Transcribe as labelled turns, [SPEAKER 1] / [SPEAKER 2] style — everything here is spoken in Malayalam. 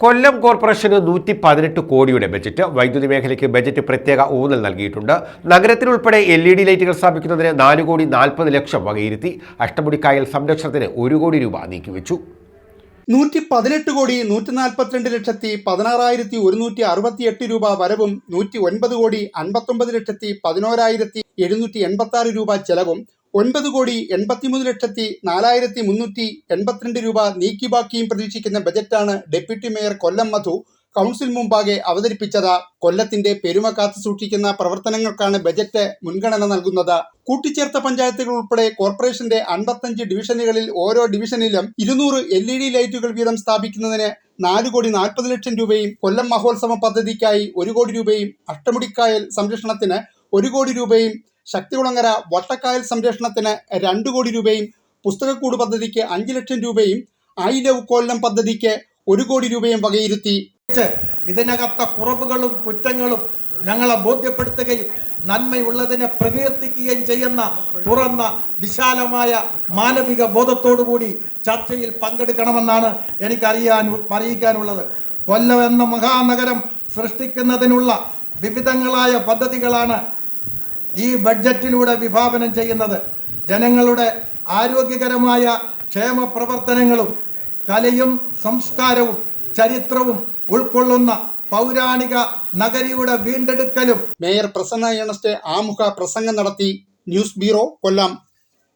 [SPEAKER 1] കൊല്ലം കോർപ്പറേഷന് നൂറ്റി പതിനെട്ട് കോടിയുടെ ബജറ്റ് വൈദ്യുതി മേഖലയ്ക്ക് ബജറ്റ് പ്രത്യേക ഊന്നൽ നൽകിയിട്ടുണ്ട്. നഗരത്തിലുൾപ്പെടെ എൽ ഇ ഡി ലൈറ്റുകൾ സ്ഥാപിക്കുന്നതിന് നാല് കോടി നാൽപ്പത് ലക്ഷം വകയിരുത്തി അഷ്ടമുടിക്കായൽ സംരക്ഷണത്തിന് ഒരു കോടി രൂപ നീക്കിവെച്ചു.
[SPEAKER 2] നൂറ്റി പതിനെട്ട് കോടി നൂറ്റി നാൽപ്പത്തിരണ്ട് ലക്ഷത്തി പതിനാറായിരത്തി ഒരുന്നൂറ്റി അറുപത്തി എട്ട് രൂപ വരവും നൂറ്റി ഒൻപത് കോടി അൻപത്തൊമ്പത് ലക്ഷത്തി പതിനോരായിരത്തി എഴുന്നൂറ്റി എൺപത്തി ആറ് രൂപ ചെലവും ഒൻപത് കോടി എൺപത്തിമൂന്ന് ലക്ഷത്തി നാലായിരത്തി മുന്നൂറ്റി എൺപത്തിരണ്ട് രൂപ നീക്കി ബാക്കിയും പ്രതീക്ഷിക്കുന്ന ബജറ്റാണ് deputy mayor Kollam Madhu council മുമ്പാകെ അവതരിപ്പിച്ചത്. കൊല്ലത്തിന്റെ പെരുമ കാത്തു സൂക്ഷിക്കുന്ന പ്രവർത്തനങ്ങൾക്കാണ് ബജറ്റ് മുൻഗണന നൽകുന്നത്. കൂട്ടിച്ചേർത്ത പഞ്ചായത്തുകൾ ഉൾപ്പെടെ കോർപ്പറേഷന്റെ അൻപത്തഞ്ച് ഡിവിഷനുകളിൽ ഓരോ ഡിവിഷനിലും ഇരുന്നൂറ് എൽ ഇ ഡി ലൈറ്റുകൾ വീതം സ്ഥാപിക്കുന്നതിന് നാല് കോടി നാൽപ്പത് ലക്ഷം രൂപയും കൊല്ലം മഹോത്സവ പദ്ധതിക്കായി ഒരു കോടി രൂപയും അഷ്ടമുടിക്കായൽ സംരക്ഷണത്തിന് ഒരു കോടി രൂപയും ശക്തികുളങ്ങര വട്ടക്കായൽ സംരക്ഷണത്തിന് രണ്ട് കോടി രൂപയും പുസ്തകക്കൂട് പദ്ധതിക്ക് അഞ്ച് ലക്ഷം രൂപയും ഐ ലവ് കൊല്ലം പദ്ധതിക്ക് ഒരു കോടി രൂപയും വകയിരുത്തി.
[SPEAKER 3] ഇതിനകത്ത കുറവുകളും കുറ്റങ്ങളും ഞങ്ങളെ ബോധ്യപ്പെടുത്തുകയും നന്മയുള്ളതിനെ പ്രകീർത്തിക്കുകയും ചെയ്യുന്ന തുറന്ന വിശാലമായ മാനവിക ബോധത്തോടുകൂടി ചർച്ചയിൽ പങ്കെടുക്കണമെന്നാണ് എനിക്കറിയാൻ അറിയിക്കാനുള്ളത്. കൊല്ലം എന്ന മഹാനഗരം സൃഷ്ടിക്കുന്നതിനുള്ള വിവിധങ്ങളായ പദ്ധതികളാണ് ഈ ബഡ്ജറ്റിലൂടെ വിഭാവനം ചെയ്യുന്നത് ജനങ്ങളുടെ ആരോഗ്യകരമായ ക്ഷേമ പ്രവർത്തനങ്ങളും കലയും സംസ്കാരവും ചരിത്രവും ഉൾക്കൊള്ളുന്ന പൗരാണിക നഗരിയുടെ വീണ്ടെടുക്കലും.
[SPEAKER 2] മേയർ പ്രസന്ന ഏണസ്റ്റ് ആമുഖ പ്രസംഗം നടത്തി ന്യൂസ് ബ്യൂറോ കൊല്ലം.